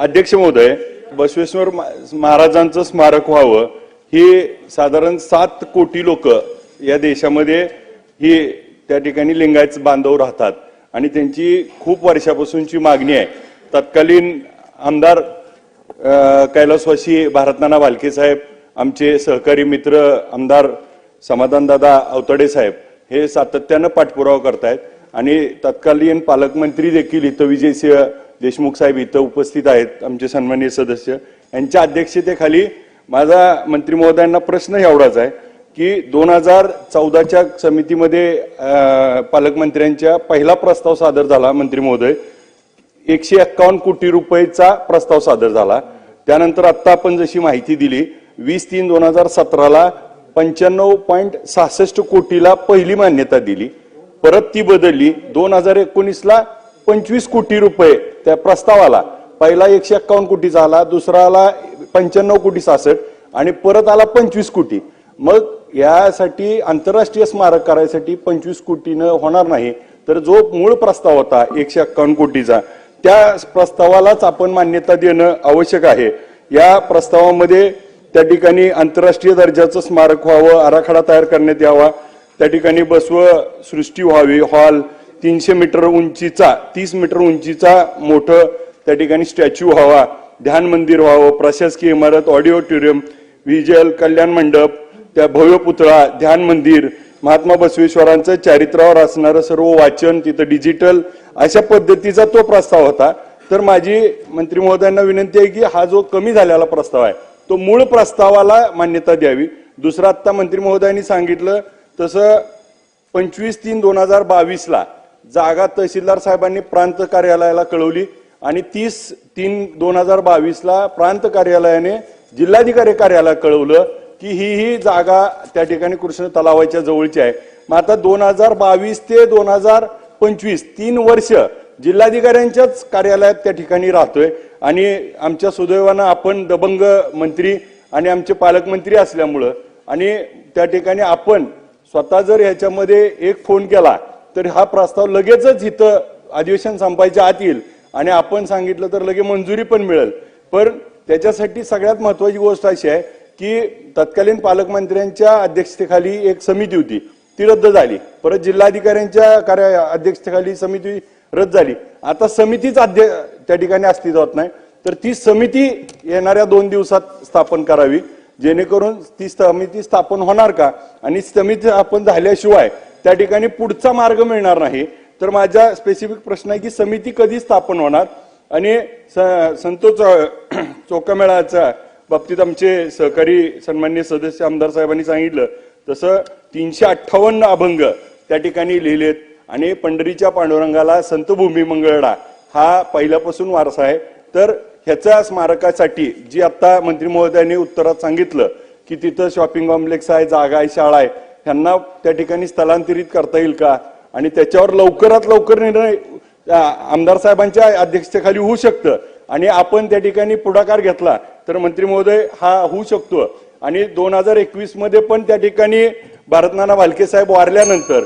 अध्यक्ष महोदय बसवेश्वर मा- महाराजांचं स्मारक व्हावं हे साधारण सात कोटी लोक या देशामध्ये ही त्या ठिकाणी लिंगायत बांधव राहतात. आणि त्यांची खूप वर्षापासूनची मागणी आहे. तत्कालीन आमदार कैलासवासी भारतनाना भालके साहेब आमचे सहकारी मित्र आमदार समाधानदादा अवतडे साहेब हे सातत्यानं पाठपुरावा करतायत. आणि तत्कालीन पालकमंत्री देखील इथं विजयसिंह देशमुख साहेब इथं उपस्थित आहेत आमचे सन्माननीय सदस्य. यांच्या अध्यक्षतेखाली माझा मंत्री महोदयांना प्रश्न एवढाच आहे की दोन हजार चौदाच्या समितीमध्ये पालकमंत्र्यांच्या पहिला प्रस्ताव सादर झाला मंत्री महोदय. एकशे एक्कावन्न कोटी रुपयेचा प्रस्ताव सादर झाला. त्यानंतर आत्ता आपण जशी माहिती दिली वीस तीन दोन हजार सतराला पंच्याण्णव पॉईंट सहासष्ट कोटीला पहिली मान्यता दिली. परत ती बदलली. दोन हजार एकोणीसला पंचवीस कोटी रुपये त्या प्रस्तावाला. पहिला एकशे एक्कावन्न कोटीचा आला दुसरा आला पंच्याण्णव कोटी सहासष्ट आणि परत आला पंचवीस कोटी. मग यासाठी आंतरराष्ट्रीय स्मारक करायसाठी पंचवीस कोटीनं होणार नाही. तर जो मूळ प्रस्ताव होता एकशे एक्कावन्न कोटीचा त्या प्रस्तावालाच आपण मान्यता देणं आवश्यक आहे. या प्रस्तावामध्ये त्या ठिकाणी आंतरराष्ट्रीय दर्जाचं स्मारक व्हावं आराखडा तयार करण्यात यावा. त्या ठिकाणी बसव सृष्टी व्हावी हॉल तीनशे मीटर उंचीचा तीस मीटर उंचीचा मोठं त्या ठिकाणी स्टॅच्यू व्हावा ध्यान मंदिर व्हावं प्रशासकीय इमारत ऑडिओटोरियम विजल कल्याण मंडप त्या भव्य पुतळा ध्यान मंदिर महात्मा बसवेश्वरांचं चारित्र्यावर असणारं सर्व वाचन तिथं डिजिटल अशा पद्धतीचा तो प्रस्ताव होता. तर माझी मंत्री महोदयांना विनंती आहे की हा जो कमी झालेला प्रस्ताव आहे तो मूळ प्रस्तावाला मान्यता द्यावी. दुसरा आत्ता मंत्री महोदयांनी सांगितलं तसं पंचवीस तीन दोन हजार बावीसला जागा तहसीलदार साहेबांनी प्रांत कार्यालयाला कळवली आणि तीस तीन दोन हजार बावीसला प्रांत कार्यालयाने जिल्हाधिकारी कार्यालयाला कळवलं की ही ही जागा त्या ठिकाणी कृष्ण तलावाच्या जवळची आहे. मग आता दोन हजार बावीस ते दोन हजार पंचवीस तीन वर्ष जिल्हाधिकाऱ्यांच्याच कार्यालयात त्या ठिकाणी राहतोय आणि आमच्या सुदैवानं आपण दबंग मंत्री आणि आमचे पालकमंत्री असल्यामुळं आणि त्या ठिकाणी आपण स्वतः जर ह्याच्यामध्ये एक फोन केला तर हा प्रस्ताव लगेचच इथं अधिवेशन संपायच्या आत येईल आणि आपण सांगितलं तर लगे मंजुरी पण मिळेल. पण त्याच्यासाठी सगळ्यात महत्वाची गोष्ट अशी आहे की तत्कालीन पालकमंत्र्यांच्या अध्यक्षतेखाली एक समिती होती. ती रद्द झाली. परत जिल्हाधिकाऱ्यांच्या कार्य अध्यक्षतेखाली समिती रद्द झाली. आता समितीच अध्य त्या ठिकाणी अस्तित्वात नाही. तर ती समिती येणाऱ्या दोन दिवसात स्थापन करावी. जेणेकरून ती समिती स्थापन होणार का? आणि समिती स्थापन झाल्याशिवाय त्या ठिकाणी पुढचा मार्ग मिळणार नाही. तर माझा स्पेसिफिक प्रश्न आहे की समिती कधी स्थापन होणार? आणि स- संतोष चौ- चौकामेळाच्या बाबतीत आमचे सहकारी सन्मान्य सदस्य आमदार साहेबांनी सांगितलं. तसं तीनशे अठ्ठावन्न अभंग त्या ठिकाणी लिहिलेत. आणि पंढरीच्या पांडुरंगाला संतभूमी मंगळडा हा पहिल्यापासून वारसा आहे. तर ह्याच्या स्मारकासाठी जी आता मंत्री महोदयांनी उत्तरात सांगितलं की तिथं शॉपिंग कॉम्प्लेक्स आहे जागा आहे शाळा आहे. ह्यांना त्या ठिकाणी स्थलांतरित करता येईल का? आणि त्याच्यावर लवकरात लवकर निर्णय आमदार साहेबांच्या अध्यक्षतेखाली होऊ शकतं. आणि आपण त्या ठिकाणी पुढाकार घेतला तर मंत्री महोदय हा होऊ शकतो. आणि दोन हजार एकवीसमध्ये पण त्या ठिकाणी भारतनाना भालके साहेब वारल्यानंतर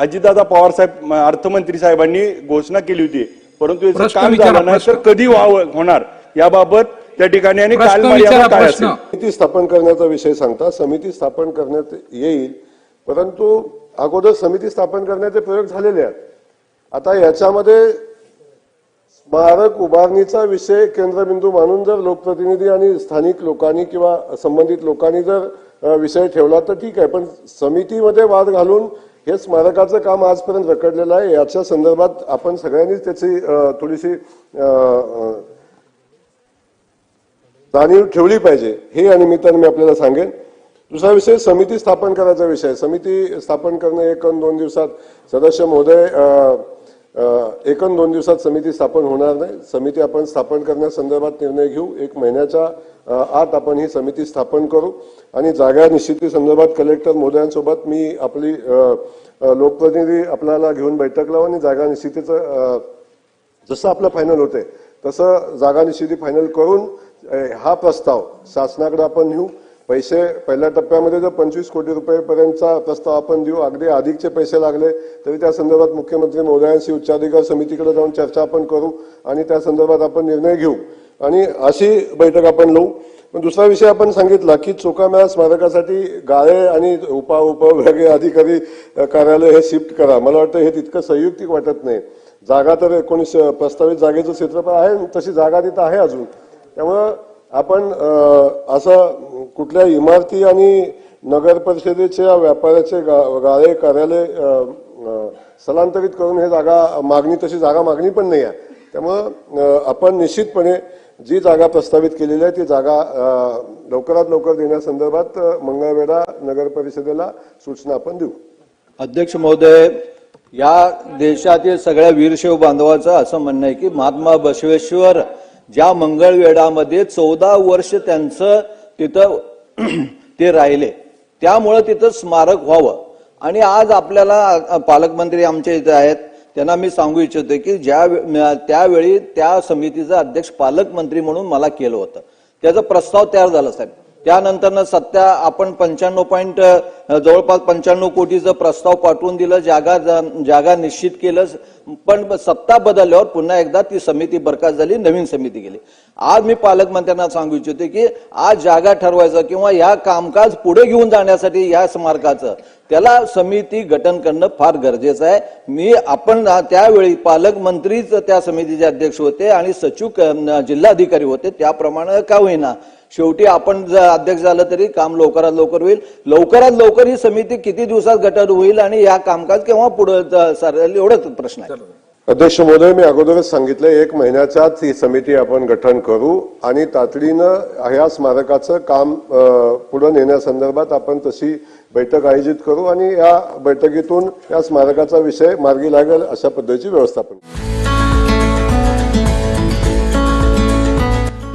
अजितदादा पवार साहेब अर्थमंत्री साहेबांनी घोषणा केली होती. परंतु याचं काम झालं नाही तर. कधी व्हावं होणार? याबाबत त्या ठिकाणी आणि कालमर्यादा विचारा, काय प्रश्न. असेल समिती स्थापन करण्याचा विषय सांगता समिती स्थापन करण्यात येईल परंतु अगोदर समिती स्थापन करण्याचे प्रयोग झालेले आहेत. आता याच्यामध्ये स्मारक उभारणीचा विषय केंद्रबिंदू मानून जर लोकप्रतिनिधी आणि स्थानिक लोकांनी किंवा संबंधित लोकांनी जर विषय ठेवला तर ठीक आहे पण समितीमध्ये वाद घालून हे स्मारकाचं काम आजपर्यंत रखडलेलं आहे. याच्या संदर्भात आपण सगळ्यांनीच त्याची थोडीशी जाणीव ठेवली पाहिजे हे या निमित्ताने मी आपल्याला सांगेन. दुसरा विषय समिती स्थापन करायचा विषय. समिती स्थापन करणं एक अन दोन दिवसात सदस्य महोदय एकन एक अन दोन दिवसात समिती स्थापन होणार नाही. समिती आपण स्थापन करण्यासंदर्भात निर्णय घेऊ. एक महिन्याच्या आत आपण ही समिती स्थापन करू. आणि जागा निश्चिती संदर्भात कलेक्टर महोदयांसोबत मी आपली लोकप्रतिनिधी आपल्याला घेऊन बैठक लावू आणि जागा निश्चितीचं जसं आपलं फायनल होते तसं जागा निश्चिती फायनल करून हा प्रस्ताव शासनाकडे आपण घेऊ पैसे पहिल्या टप्प्यामध्ये जर पंचवीस कोटी रुपयेपर्यंतचा प्रस्ताव आपण देऊ अगदी अधिकचे पैसे लागले तरी त्या संदर्भात मुख्यमंत्री महोदयांशी उच्चाधिकार समितीकडे जाऊन चर्चा आपण करू आणि त्या संदर्भात आपण निर्णय घेऊ. आणि अशी बैठक आपण लावू पण दुसरा विषय आपण सांगितला की चोकामेळा स्मारकासाठी गाळे आणि उपा उपविभागीय अधिकारी कार्यालय हे शिफ्ट करा. मला वाटतं हे तितकं संयुक्तिक वाटत नाही. जागा तर एकोणीस प्रस्तावित जागेचं क्षेत्रफळ आहे तशी जागा तिथं आहे अजून. त्यामुळं आपण असं कुठल्या इमारती आणि नगर परिषदेच्या व्यापाऱ्याचे गा- गाळे कार्यालय स्थलांतरित करून हे जागा मागणी तशी जागा मागणी पण नाही आहे. त्यामुळं आपण निश्चितपणे जी जागा प्रस्तावित केलेली आहे ती जागा लवकरात लवकर देण्यासंदर्भात अ, मंगळवेढा नगर परिषदेला सूचना आपण देऊ. अध्यक्ष महोदय या देशातील सगळ्या वीरशैव बांधवाचं असं म्हणणं आहे की महात्मा बसवेश्वर ज्या मंगळवेढामध्ये चौदा वर्ष त्यांचं तिथं ते राहिले. त्यामुळं तिथं स्मारक व्हावं. आणि आज आपल्याला पालकमंत्री आमच्या इथे आहेत. त्यांना मी सांगू इच्छितो की ज्या त्यावेळी त्या समितीचा अध्यक्ष पालकमंत्री म्हणून मला केलं होतं. त्याचा प्रस्ताव तयार झाला साहेब. त्यानंतरनं सत्या आपण पंच्याण्णव पॉईंट जवळपास पंच्याण्णव कोटीचा प्रस्ताव पाठवून दिलं जागा जागा निश्चित केलं. पण सत्ता बदलल्यावर पुन्हा एकदा ती समिती बरखास्त झाली नवीन समिती गेली. आज मी पालकमंत्र्यांना सांगू इच्छितो की आज जागा ठरवायचं किंवा या कामकाज पुढे घेऊन जाण्यासाठी या स्मारकाचं त्याला समिती गठन करणं फार गरजेचं आहे. मी आपण त्यावेळी पालकमंत्रीच त्या समितीचे अध्यक्ष होते आणि सचिव जिल्हाधिकारी होते त्याप्रमाणे का होईना. शेवटी आपण जर अध्यक्ष झालं तरी काम लवकरात लवकर होईल. लवकरात लवकर ही समिती किती दिवसात गठन होईल आणि या कामकाज केव्हा पुढे सरेल एवढाच प्रश्न आहे. अध्यक्ष महोदय मी अगोदरच सांगितलं एक महिन्याच्याच ही समिती आपण गठन करू आणि तातडीनं ह्या स्मारकाचं काम पुढे नेण्यासंदर्भात आपण तशी बैठक आयोजित करू आणि या बैठकीतून या स्मारकाचा विषय मार्गी लागेल अशा पद्धतीची व्यवस्थापन